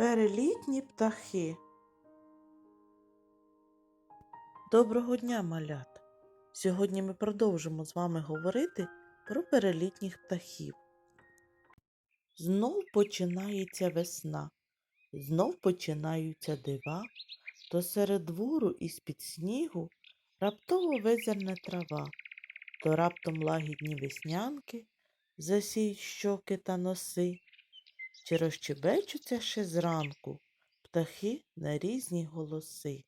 Перелітні птахи. Доброго дня, малята! Сьогодні ми продовжимо з вами говорити про перелітніх птахів. Знов починається весна, знов починаються дива, то серед двору із-під снігу раптово визирне трава, то раптом лагідні веснянки засіють щоки та носи, чи розчебечуться ще зранку птахи на різні голоси.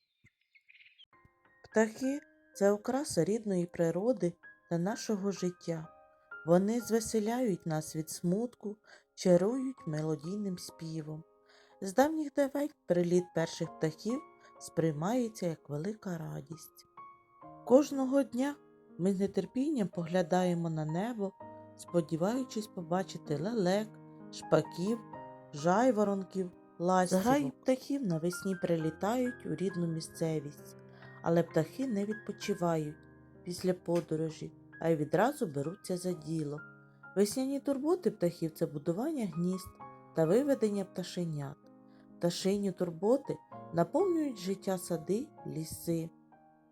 Птахи це окраса рідної природи та нашого життя. Вони звеселяють нас від смутку, чарують мелодійним співом. З давніх давень приліт перших птахів сприймається як велика радість. Кожного дня ми з нетерпінням поглядаємо на небо, сподіваючись побачити лелек, шпаків, жайворонків, ластівок. Зграї птахів навесні прилітають у рідну місцевість, але птахи не відпочивають після подорожі, а й відразу беруться за діло. Весняні турботи птахів це будування гнізд та виведення пташенят. Пташині турботи наповнюють життя сади, ліси.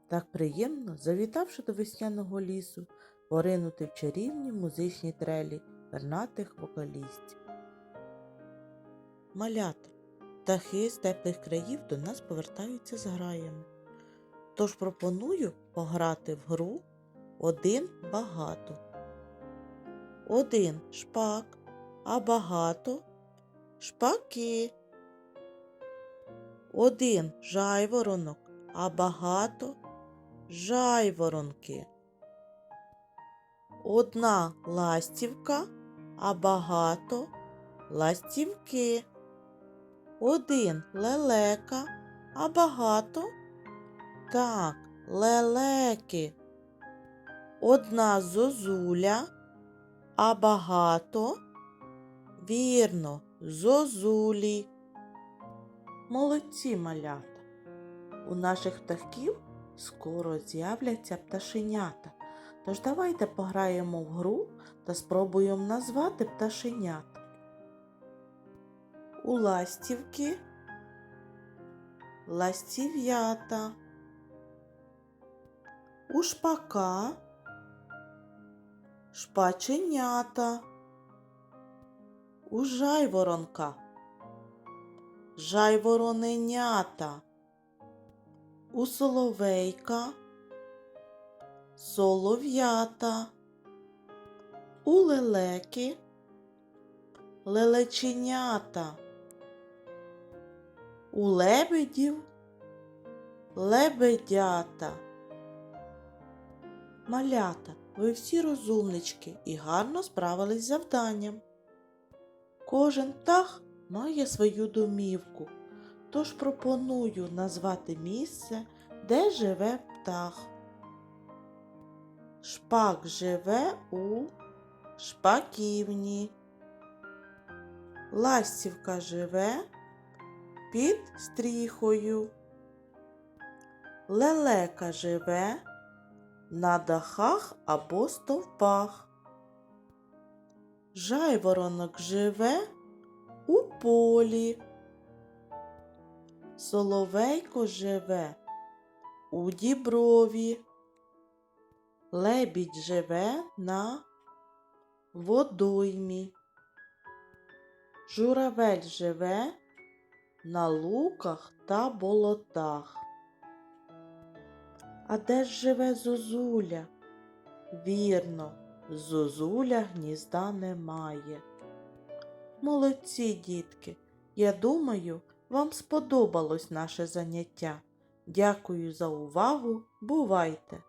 Так приємно, завітавши до весняного лісу, поринути в чарівні музичні трелі пернатих вокалістів. Малята, птахи з теплих країв до нас повертаються з граями. Тож пропоную пограти в гру один багато. Один шпак, а багато шпаки. Один жайворонок, а багато жайворонки. Одна ластівка, а багато ластівки. Один лелека, а багато так, лелеки. Одна зозуля, а багато вірно, зозулі. Молодці малята. У наших птахів скоро з'являться пташенята. Тож давайте пограємо в гру та спробуємо назвати пташенят. У ластівки ластів'ята. У шпака шпаченята. У жайворонка жайвороненята. У соловейка солов'ята. У лелеки лелеченята. У лебедів лебедята. Малята, ви всі розумнички і гарно справились з завданням. Кожен птах має свою домівку, тож пропоную назвати місце, де живе птах. Шпак живе у шпаківні. Ластівка живе під стріхою. Лелека живе на дахах або стовпах. Жайворонок живе у полі. Соловейко живе у діброві. Лебідь живе на водоймі. Журавель живе на луках та болотах. А де ж живе зозуля? Вірно, зозуля гнізда немає. Молодці, дітки, я думаю, вам сподобалось наше заняття. Дякую за увагу. Бувайте!